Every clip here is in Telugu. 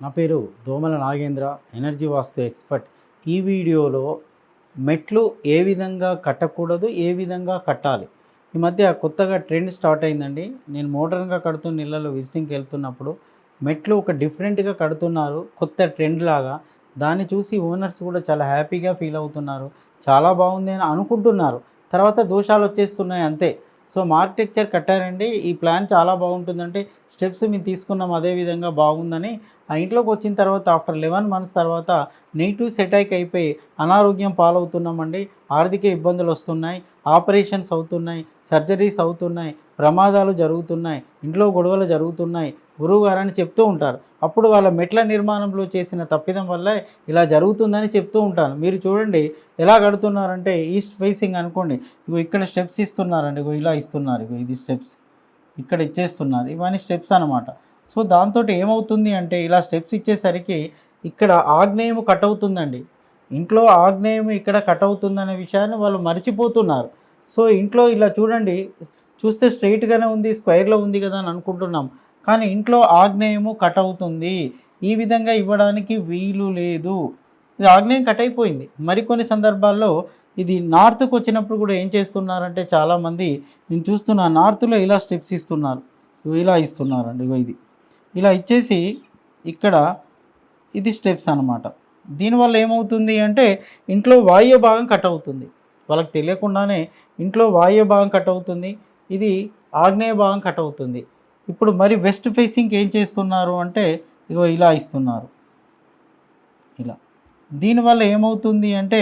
నా పేరు దోమల నాగేంద్ర ఎనర్జీ వాస్తు ఎక్స్పర్ట్. ఈ వీడియోలో మెట్లు ఏ విధంగా కట్టకూడదు ఏ విధంగా కట్టాలి? ఈ మధ్య కొత్తగా ట్రెండ్ స్టార్ట్ అయిందండి. నేను మోడర్న్గా కడుతున్న నీళ్ళలో విజిటింగ్కి వెళ్తున్నప్పుడు మెట్లు ఒక డిఫరెంట్గా కడుతున్నారు కొత్త ట్రెండ్ లాగా. దాన్ని చూసి ఓనర్స్ కూడా చాలా హ్యాపీగా ఫీల్ అవుతున్నారు. చాలా బాగుంది అని అనుకుంటున్నారు. తర్వాత దోషాలు వచ్చేస్తున్నాయి అంతే. సో మార్కిటెక్చర్ కట్టారండి. ఈ ప్లాన్ చాలా బాగుంటుందంటే స్టెప్స్ మేము తీసుకున్నాం అదే విధంగా బాగుందని. ఆ ఇంట్లోకి వచ్చిన తర్వాత ఆఫ్టర్ లెవెన్ మంత్స్ తర్వాత నెగిటివ్ సెటైక్ అయిపోయి అనారోగ్యం పాలవుతున్నామండి. ఆర్థిక ఇబ్బందులు వస్తున్నాయి ఆపరేషన్స్ అవుతున్నాయి సర్జరీస్ అవుతున్నాయి ప్రమాదాలు జరుగుతున్నాయి ఇంట్లో గొడవలు జరుగుతున్నాయి గురువు గారని చెప్తూ ఉంటారు. అప్పుడు వాళ్ళ మెట్ల నిర్మాణంలో చేసిన తప్పిదం వల్ల ఇలా జరుగుతుందని చెప్తూ ఉంటాను. మీరు చూడండి ఎలా కడుతున్నారంటే ఈస్ట్ ఫేసింగ్ అనుకోండి. ఇగో ఇక్కడ స్టెప్స్ ఇస్తున్నారండి ఇగో ఇలా ఇస్తున్నారు ఇగో ఇది స్టెప్స్. ఇక్కడ ఇచ్చేస్తున్నారు ఇవన్నీ స్టెప్స్ అనమాట సో దాంతో ఏమవుతుంది అంటే ఇలా స్టెప్స్ ఇచ్చేసరికి ఇక్కడ ఆగ్నేయం కట్ అవుతుందండి ఇంట్లో ఆగ్నేయం ఇక్కడ కట్ అవుతుందనే విషయాన్ని వాళ్ళు మర్చిపోతున్నారు. సో ఇంట్లో ఇలా చూడండి చూస్తే స్ట్రైట్గానే ఉంది స్క్వేర్లో ఉంది కదా అని అనుకుంటున్నాం. కానీ ఇంట్లో ఆగ్నేయము కట్ అవుతుంది ఈ విధంగా ఇవ్వడానికి వీలు లేదు. ఇది ఆగ్నేయం కట్ అయిపోయింది మరికొన్ని సందర్భాల్లో ఇది నార్త్కు వచ్చినప్పుడు కూడా ఏం చేస్తున్నారంటే చాలామంది నేను చూస్తున్నా నార్త్లో ఇలా స్టెప్స్ ఇస్తున్నారు. ఇలా ఇస్తున్నారండి ఇగో ఇది. ఇలా ఇచ్చేసి ఇక్కడ ఇది స్టెప్స్ అనమాట దీనివల్ల ఏమవుతుంది అంటే ఇంట్లో వాయు భాగం కట్ అవుతుంది వాళ్ళకి తెలియకుండానే ఇంట్లో వాయు భాగం కట్ అవుతుంది ఇది ఆగ్నేయ భాగం కట్ అవుతుంది ఇప్పుడు మరి వెస్ట్ ఫేసింగ్ ఏం చేస్తున్నారు అంటే ఇగో ఇలా ఇస్తున్నారు. ఇలా. దీనివల్ల ఏమవుతుంది అంటే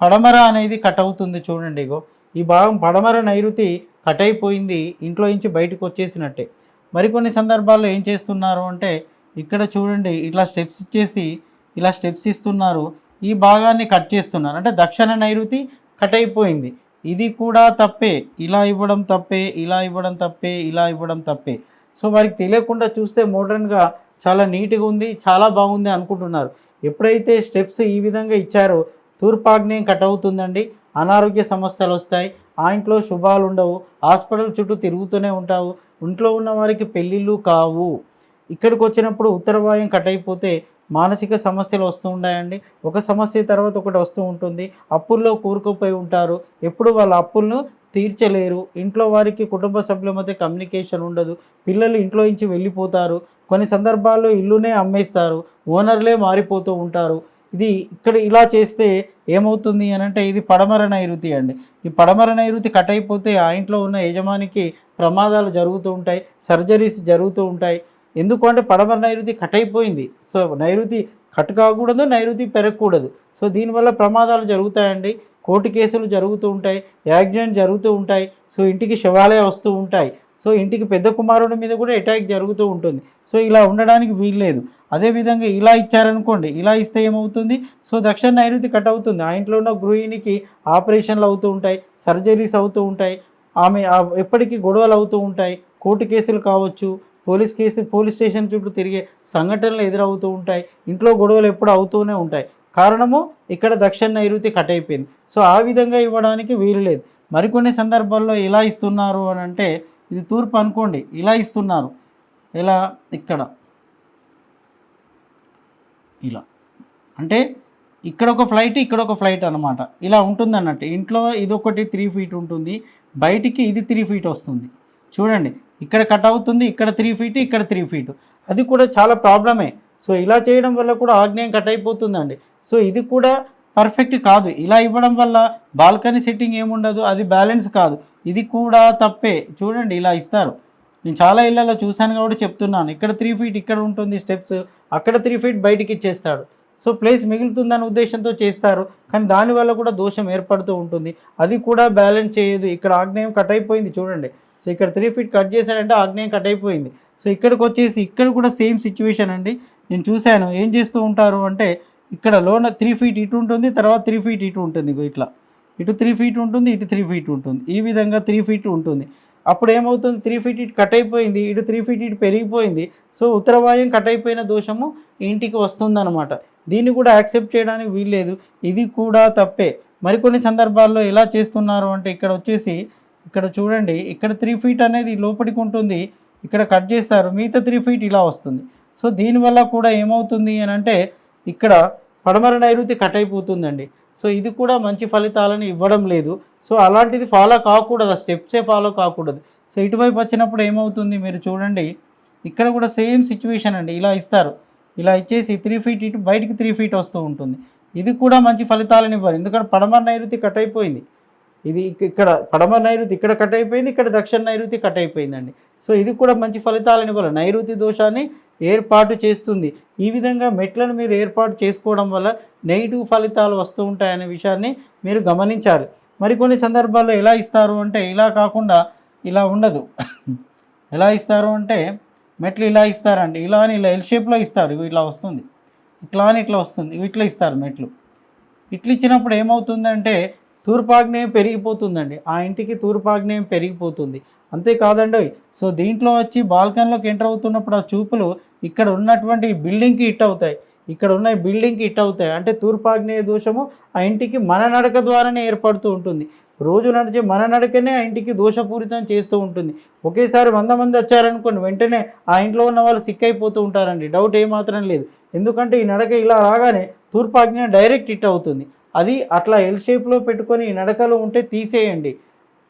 పడమర అనేది కట్ అవుతుంది చూడండి ఇగో. ఈ భాగం పడమర నైరుతి కట్ అయిపోయింది ఇంట్లో నుంచి బయటకు వచ్చేసినట్టే. మరికొన్ని సందర్భాల్లో ఏం చేస్తున్నారు అంటే ఇక్కడ చూడండి ఇట్లా స్టెప్స్ ఇచ్చేసి ఇలా స్టెప్స్ ఇస్తున్నారు. ఈ భాగాన్ని కట్ చేస్తున్నారు. అంటే దక్షిణ నైరుతి కట్ అయిపోయింది. ఇది కూడా తప్పే. ఇలా ఇవ్వడం తప్పే ఇలా ఇవ్వడం తప్పే ఇలా ఇవ్వడం తప్పే. సో వారికి తెలియకుండా చూస్తే మోడర్న్గా చాలా నీట్గా ఉంది చాలా బాగుంది అనుకుంటున్నారు. ఎప్పుడైతే స్టెప్స్ ఈ విధంగా ఇచ్చారో తూర్పాగ్నేయం కట్ అవుతుందండి అనారోగ్య సమస్యలు వస్తాయి ఆ ఇంట్లో శుభాలు ఉండవు హాస్పిటల్ చుట్టూ తిరుగుతూనే ఉంటావు ఇంట్లో ఉన్న వారికి పెళ్ళిళ్ళు కావు. ఇక్కడికి వచ్చినప్పుడు ఉత్తరవాయం కట్ అయిపోతే మానసిక సమస్యలు వస్తూ ఉంటాయండి ఒక సమస్య తర్వాత ఒకటి వస్తూ ఉంటుంది. అప్పుల్లో కూరుకుపోయి ఉంటారు. ఎప్పుడు వాళ్ళ అప్పులను తీర్చలేరు. ఇంట్లో వారికి కుటుంబ సభ్యుల మధ్య కమ్యూనికేషన్ ఉండదు. పిల్లలు ఇంట్లో నుంచి వెళ్ళిపోతారు. కొన్ని సందర్భాల్లో ఇల్లునే అమ్మేస్తారు. ఓనర్లే మారిపోతూ ఉంటారు. ఇది ఇక్కడ ఇలా చేస్తే ఏమవుతుంది అని అంటే ఇది పడమర నైరుతి అండి. ఈ పడమర నైరుతి కట్ అయిపోతే ఆ ఇంట్లో ఉన్న యజమానికి ప్రమాదాలు జరుగుతూ ఉంటాయి. సర్జరీస్ జరుగుతూ ఉంటాయి. ఎందుకు అంటే పడమర నైరుతి కట్ అయిపోయింది సో నైరుతి కట్ కాకూడదు నైరుతి పెరగకూడదు. సో దీనివల్ల ప్రమాదాలు జరుగుతాయండి. కోర్టు కేసులు జరుగుతూ ఉంటాయి యాక్సిడెంట్ జరుగుతూ ఉంటాయి. సో ఇంటికి శివాలయ వస్తూ ఉంటాయి. సో ఇంటికి పెద్ద కుమారుడి మీద కూడా అటాక్ జరుగుతూ ఉంటుంది. సో ఇలా ఉండడానికి వీల్లేదు. అదేవిధంగా ఇలా ఇచ్చారనుకోండి ఇలా ఇస్తే ఏమవుతుంది? సో దక్షిణ నైరుతి కట్ అవుతుంది. ఆ ఇంట్లో ఉన్న గృహిణికి ఆపరేషన్లు అవుతూ ఉంటాయి సర్జరీస్ అవుతూ ఉంటాయి. ఆమె ఎప్పటికీ గొడవలు అవుతూ ఉంటాయి. కోర్టు కేసులు కావచ్చు పోలీస్ కేసు పోలీస్ స్టేషన్ చుట్టూ తిరిగే సంఘటనలు ఎదురవుతూ ఉంటాయి. ఇంట్లో గొడవలు ఎప్పుడు అవుతూనే ఉంటాయి. కారణము ఇక్కడ దక్షిణ నైరుతి కట్ అయిపోయింది. సో ఆ విధంగా ఇవ్వడానికి వీలు లేదు. మరికొన్ని సందర్భాల్లో ఎలా ఇస్తున్నారు అని అంటే ఇది తూర్పు అనుకోండి. ఇలా ఇస్తున్నారు. ఇలా ఇక్కడ. ఇలా. అంటే ఇక్కడ ఒక ఫ్లైట్ ఇక్కడ ఒక ఫ్లైట్ అనమాట ఇలా ఉంటుంది అన్నట్టు. ఇంట్లో ఇది ఒకటి త్రీ ఫీట్ ఉంటుంది. బయటికి ఇది త్రీ ఫీట్ వస్తుంది. చూడండి. ఇక్కడ కట్ అవుతుంది ఇక్కడ త్రీ ఫీట్ ఇక్కడ త్రీ ఫీట్ అది కూడా చాలా ప్రాబ్లమే సో ఇలా చేయడం వల్ల కూడా ఆగ్నేయం కట్ అయిపోతుందండి. సో ఇది కూడా పర్ఫెక్ట్ కాదు. ఇలా ఇవ్వడం వల్ల బాల్కనీ సెట్టింగ్ ఏముండదు అది బ్యాలెన్స్ కాదు. ఇది కూడా తప్పే. చూడండి ఇలా ఇస్తారు. నేను చాలా ఇళ్ళలో చూశాను కాబట్టి చెప్తున్నాను. ఇక్కడ త్రీ ఫీట్ ఇక్కడ ఉంటుంది స్టెప్స్ అక్కడ త్రీ ఫీట్ బయటికి ఇచ్చేస్తాడు. సో ప్లేస్ మిగులుతుందనే ఉద్దేశంతో చేస్తారు. కానీ దానివల్ల కూడా దోషం ఏర్పడుతూ ఉంటుంది. అది కూడా బ్యాలెన్స్ చేయదు. ఇక్కడ ఆగ్నేయం కట్ అయిపోయింది చూడండి. సో ఇక్కడ త్రీ ఫీట్ కట్ చేశాడంటే ఆగ్నేయం కట్ అయిపోయింది. సో ఇక్కడికి వచ్చేసి ఇక్కడ కూడా సేమ్ సిచ్యువేషన్ అండి. నేను చూశాను. ఏం చేస్తూ ఉంటారు అంటే ఇక్కడ లోన త్రీ ఫీట్ ఇటు ఉంటుంది తర్వాత త్రీ ఫీట్ ఇటు ఉంటుంది ఇట్లా. ఇటు త్రీ ఫీట్ ఉంటుంది ఇటు త్రీ ఫీట్ ఉంటుంది. ఈ విధంగా త్రీ ఫీట్ ఉంటుంది. అప్పుడు ఏమవుతుంది? త్రీ ఫీట్ ఇటు కట్ అయిపోయింది ఇటు త్రీ ఫీట్ ఇటు పెరిగిపోయింది. సో ఉత్తరవాయం కట్ అయిపోయిన దోషము ఇంటికి వస్తుందన్నమాట. దీన్ని కూడా యాక్సెప్ట్ చేయడానికి వీల్లేదు. ఇది కూడా తప్పే. మరికొన్ని సందర్భాల్లో ఎలా చేస్తున్నారు అంటే ఇక్కడ వచ్చేసి ఇక్కడ చూడండి ఇక్కడ త్రీ ఫీట్ అనేది లోపలికి ఉంటుంది ఇక్కడ కట్ చేస్తారు మిగతా త్రీ ఫీట్ ఇలా వస్తుంది. సో దీనివల్ల కూడా ఏమవుతుంది అని అంటే ఇక్కడ పడమర నైరుతి కట్ అయిపోతుందండి. సో ఇది కూడా మంచి ఫలితాలను ఇవ్వడం లేదు. సో అలాంటిది ఫాలో కాకూడదు ఆ స్టెప్సే ఫాలో కాకూడదు. సో ఇటువైపు వచ్చినప్పుడు ఏమవుతుంది మీరు చూడండి ఇక్కడ కూడా సేమ్ సిచ్యువేషన్ అండి ఇలా ఇస్తారు. ఇలా ఇచ్చేసి త్రీ ఫీట్ ఇటు బయటికి త్రీ ఫీట్ వస్తూ ఉంటుంది. ఇది కూడా మంచి ఫలితాలను ఇవ్వాలి ఎందుకంటే పడమర నైరుతి కట్ అయిపోయింది. ఇది ఇక్కడ పడమ నైరుతి ఇక్కడ కట్ అయిపోయింది ఇక్కడ దక్షిణ నైరుతి కట్ అయిపోయిందండి. సో ఇది కూడా మంచి ఫలితాలని వల్ల నైరుతి దోషాన్ని ఏర్పాటు చేస్తుంది. ఈ విధంగా మెట్లను మీరు ఏర్పాటు చేసుకోవడం వల్ల నెగిటివ్ ఫలితాలు వస్తూ ఉంటాయనే విషయాన్ని మీరు గమనించాలి. మరికొన్ని సందర్భాల్లో ఎలా ఇస్తారు అంటే ఇలా కాకుండా ఇలా ఉండదు. ఎలా ఇస్తారు అంటే మెట్లు ఇలా ఇస్తారండి. ఇలా అని ఇలా ఎల్ షేప్లో ఇస్తారు. ఇట్లా వస్తుంది. ఇట్లా అని ఇట్లా వస్తుంది. ఇట్లా ఇస్తారు మెట్లు. ఇట్లా ఇచ్చినప్పుడు ఏమవుతుందంటే తూర్పాగ్నేయం పెరిగిపోతుందండి. ఆ ఇంటికి తూర్పాగ్నేయం పెరిగిపోతుంది. అంతేకాదండి సో దీంట్లో వచ్చి బాల్కనీలోకి ఎంటర్ అవుతున్నప్పుడు ఆ చూపులు ఇక్కడ ఉన్నటువంటి బిల్డింగ్కి హిట్ అవుతాయి. ఇక్కడ ఉన్న బిల్డింగ్కి హిట్ అవుతాయి. అంటే తూర్పాగ్నేయ దోషము ఆ ఇంటికి మన నడక ద్వారానే ఏర్పడుతూ ఉంటుంది. రోజు నడిచే మన నడకనే ఆ ఇంటికి దోషపూరితం చేస్తూ ఉంటుంది. ఒకేసారి వంద మంది వచ్చారనుకోండి వెంటనే ఆ ఇంట్లో ఉన్న వాళ్ళు సిక్ అయిపోతూ ఉంటారండి. డౌట్ ఏమాత్రం లేదు. ఎందుకంటే ఈ నడక ఇలా రాగానే తూర్పాగ్నేయం డైరెక్ట్ హిట్ అవుతుంది. అది అట్లా ఎల్ షేప్లో పెట్టుకొని నడకలు ఉంటే తీసేయండి.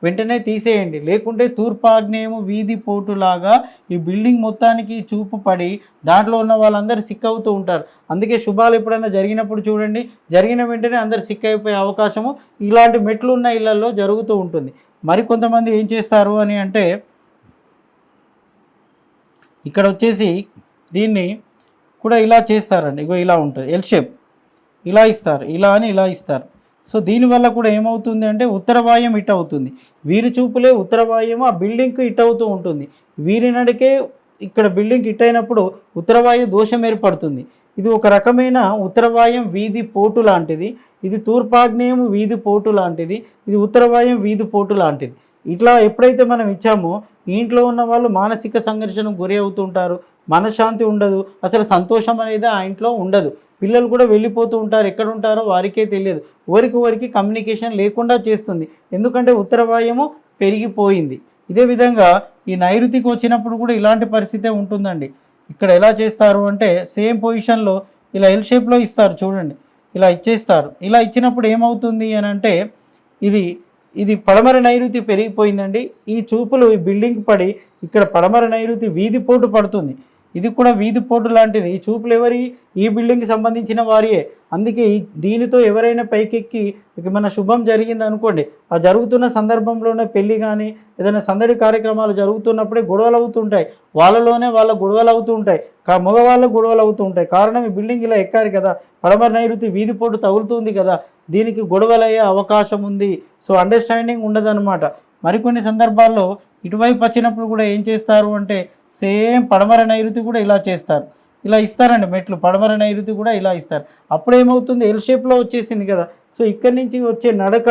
వెంటనే తీసేయండి. లేకుంటే తూర్పాగ్నేయము వీధి పోటులాగా ఈ బిల్డింగ్ మొత్తానికి చూపు పడి దాంట్లో ఉన్న వాళ్ళందరూ సిక్ అవుతూ ఉంటారు. అందుకే శుభాలు ఎప్పుడైనా జరిగినప్పుడు చూడండి. జరిగిన వెంటనే అందరు సిక్ అయిపోయే అవకాశము ఇలాంటి మెట్లు ఉన్న ఇళ్ళలో జరుగుతూ ఉంటుంది. మరి కొంతమంది ఏం చేస్తారు అని అంటే ఇక్కడ వచ్చేసి దీన్ని కూడా ఇలా చేస్తారండి. ఇగో ఇలా ఉంటుంది. ఎల్ షేప్ ఇలా ఇస్తారు ఇలా అని ఇలా ఇస్తారు. సో దీనివల్ల కూడా ఏమవుతుంది అంటే ఉత్తరవాయం ఇట్ అవుతుంది. వీరి చూపులే ఉత్తరవాయం ఆ బిల్డింగ్కి ఇట్ అవుతూ ఉంటుంది. వీరి నడికే ఇక్కడ బిల్డింగ్ ఇట్ అయినప్పుడు ఉత్తరవాయు దోషం ఏర్పడుతుంది. ఇది ఒక రకమైన ఉత్తరవాయం వీధి పోటు లాంటిది. ఇది తూర్పాగ్నేయం వీధి పోటు లాంటిది. ఇది ఉత్తరవాయం వీధి పోటు లాంటిది. ఇట్లా ఎప్పుడైతే మనం ఇచ్చామో ఇంట్లో ఉన్న వాళ్ళు మానసిక సంఘర్షణకు గురి అవుతుంటారు మనశ్శాంతి ఉండదు. అసలు సంతోషం అనేది ఆ ఇంట్లో ఉండదు. పిల్లలు కూడా వెళ్ళిపోతూ ఉంటారు ఎక్కడ ఉంటారో వారికే తెలియదు. ఎవరికి ఎవరికి కమ్యూనికేషన్ లేకుండా చేస్తుంది. ఎందుకంటే ఉత్తరవాయము పెరిగిపోయింది. ఇదే విధంగా ఈ నైరుతికి వచ్చినప్పుడు కూడా ఇలాంటి పరిస్థితే ఉంటుందండి. ఇక్కడ ఎలా చేస్తారు అంటే సేమ్ పొజిషన్లో ఇలా ఎల్ షేప్లో ఇస్తారు చూడండి. ఇలా ఇచ్చేస్తారు. ఇలా ఇచ్చినప్పుడు ఏమవుతుంది అని అంటే ఇది ఇది పడమర నైరుతి పెరిగిపోయిందండి. ఈ చూపులు ఈ బిల్డింగ్ పడి ఇక్కడ పడమర నైరుతి వీధి పోటు పడుతుంది. ఇది కూడా వీధి పోటు లాంటిది. ఈ చూపులు ఎవరి? ఈ బిల్డింగ్కి సంబంధించిన వారియే. అందుకే దీనితో ఎవరైనా పైకెక్కి ఇక మన శుభం జరిగింది అనుకోండి. ఆ జరుగుతున్న సందర్భంలోనే పెళ్ళి కానీ ఏదైనా సందడి కార్యక్రమాలు జరుగుతున్నప్పుడే గొడవలు అవుతుంటాయి. వాళ్ళలోనే వాళ్ళ గొడవలు అవుతుంటాయి. కా మగవాళ్ళకు గొడవలు అవుతుంటాయి. కారణం ఈ బిల్డింగ్ ఇలా ఎక్కారు కదా. పడమర నైరుతి వీధి పోటు తగులుతుంది కదా. దీనికి గొడవలయ్యే అవకాశం ఉంది. సో అండర్స్టాండింగ్ ఉండదన్నమాట. మరికొన్ని సందర్భాల్లో ఇటువైపు వచ్చినప్పుడు కూడా ఏం చేస్తారు అంటే సేమ్ పడమర నైరుతి కూడా ఇలా చేస్తారు. ఇలా ఇస్తారండి మెట్లు పడమర నైరుతి కూడా ఇలా ఇస్తారు. అప్పుడు ఏమవుతుంది ఎల్ షేప్లో వచ్చేసింది కదా. సో ఇక్కడి నుంచి వచ్చే నడక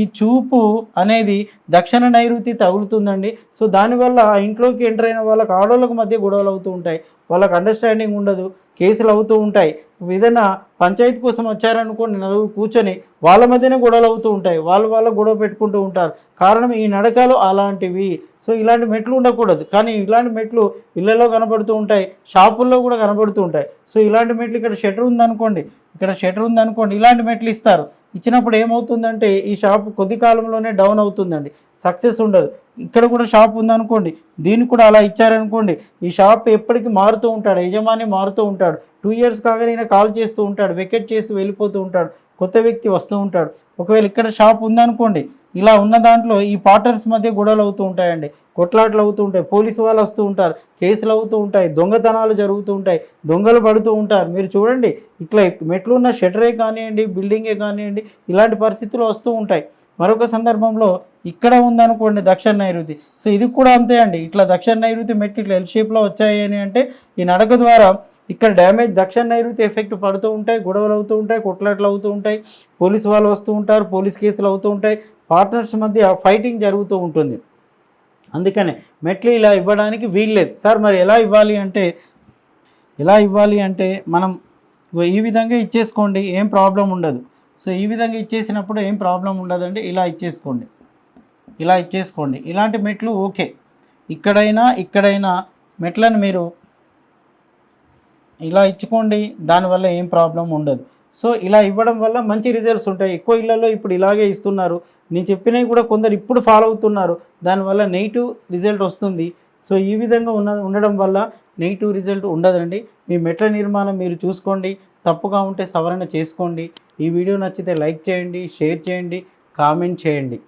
ఈ చూపు అనేది దక్షిణ నైరుతి తగులుతుందండి. సో దానివల్ల ఇంట్లోకి ఎంటర్ అయిన వాళ్ళకి ఆడవాళ్ళకు మధ్య గొడవలు అవుతూ ఉంటాయి. వాళ్ళకి అండర్స్టాండింగ్ ఉండదు. కేసులు అవుతూ ఉంటాయి. ఏదైనా పంచాయతీ కోసం వచ్చారనుకోండి నలుగురు కూర్చొని వాళ్ళ మధ్యనే గొడవలు అవుతూ ఉంటాయి. వాళ్ళు వాళ్ళ గొడవ పెట్టుకుంటూ ఉంటారు. కారణం ఈ నడకలు అలాంటివి. సో ఇలాంటి మెట్లు ఉండకూడదు. కానీ ఇలాంటి మెట్లు ఇళ్ళలో కనబడుతూ ఉంటాయి. షాపుల్లో కూడా కనబడుతూ ఉంటాయి. సో ఇలాంటి మెట్లు ఇక్కడ షటర్ ఉందనుకోండి ఇక్కడ షటర్ ఉందనుకోండి ఇలాంటి మెట్లు ఇస్తారు. ఇచ్చినప్పుడు ఏమవుతుందంటే ఈ షాప్ కొద్ది కాలంలోనే డౌన్ అవుతుందండి. సక్సెస్ ఉండదు. ఇక్కడ కూడా షాప్ ఉందనుకోండి దీన్ని కూడా అలా ఇచ్చారనుకోండి ఈ షాప్ ఎప్పటికీ మారుతూ ఉంటాడు యజమాని మారుతూ ఉంటాడు. టూ ఇయర్స్ కాగానే ఈయన కాల్ చేస్తూ ఉంటాడు వెకెట్ చేసి వెళ్ళిపోతూ ఉంటాడు కొత్త వ్యక్తి వస్తూ ఉంటాడు. ఒకవేళ ఇక్కడ షాప్ ఉందనుకోండి ఇలా ఉన్న దాంట్లో ఈ పార్టర్స్ మధ్య గొడవలు అవుతూ ఉంటాయండి. కొట్లాట్లు అవుతూ ఉంటాయి. పోలీసు వాళ్ళు వస్తూ ఉంటారు. కేసులు అవుతూ ఉంటాయి. దొంగతనాలు జరుగుతూ ఉంటాయి. దొంగలు పడుతూ ఉంటారు. మీరు చూడండి ఇట్లా మెట్లు ఉన్న షటరే కానివ్వండి బిల్డింగే కానివ్వండి ఇలాంటి పరిస్థితులు వస్తూ ఉంటాయి. మరొక సందర్భంలో ఇక్కడ ఉందనుకోండి దక్షిణ నైరుతి. సో ఇది కూడా అంతే అండి. ఇట్లా దక్షిణ నైరుతి మెట్లు ఇట్లా ఎల్ షేప్లో వచ్చాయి అని అంటే ఈ నడక ద్వారా ఇక్కడ డ్యామేజ్ దక్షిణ నైరుతి ఎఫెక్ట్ పడుతూ ఉంటాయి. గొడవలు అవుతూ ఉంటాయి. కొట్లాట్లు అవుతూ ఉంటాయి. పోలీసు వాళ్ళు వస్తూ ఉంటారు. పోలీస్ కేసులు అవుతూ ఉంటాయి. పార్ట్నర్స్ మధ్య ఫైటింగ్ జరుగుతూ ఉంటుంది. అందుకనే మెట్లు ఇలా ఇవ్వడానికి వీల్లేదు. సార్ మరి ఎలా ఇవ్వాలి అంటే ఎలా ఇవ్వాలి అంటే మనం ఈ విధంగా ఇచ్చేసుకోండి ఏం ప్రాబ్లం ఉండదు. సో ఈ విధంగా ఇచ్చేసినప్పుడు ఏం ప్రాబ్లం ఉండదండి ఇలా ఇచ్చేసుకోండి. ఇలా ఇచ్చేసుకోండి. ఇలాంటి మెట్లు ఓకే. ఇక్కడైనా ఇక్కడైనా మెట్లను మీరు ఇలా ఇచ్చుకోండి దానివల్ల ఏం ప్రాబ్లం ఉండదు. సో ఇలా ఇవ్వడం వల్ల మంచి రిజల్ట్స్ ఉంటాయి. ఎక్కువ ఇళ్ళలో ఇప్పుడు ఇలాగే ఇస్తున్నారు. నేను చెప్పినవి కూడా కొందరు ఇప్పుడు ఫాలో అవుతున్నారు. దానివల్ల నెగిటివ్ రిజల్ట్ వస్తుంది. సో ఈ విధంగా ఉన్న ఉండడం వల్ల నెగిటివ్ రిజల్ట్ ఉండదండి. మీ మెట్ల నిర్మాణం మీరు చూసుకోండి. తప్పుగా ఉంటే సవరణ చేసుకోండి. ఈ వీడియో నచ్చితే లైక్ చేయండి షేర్ చేయండి కామెంట్ చేయండి.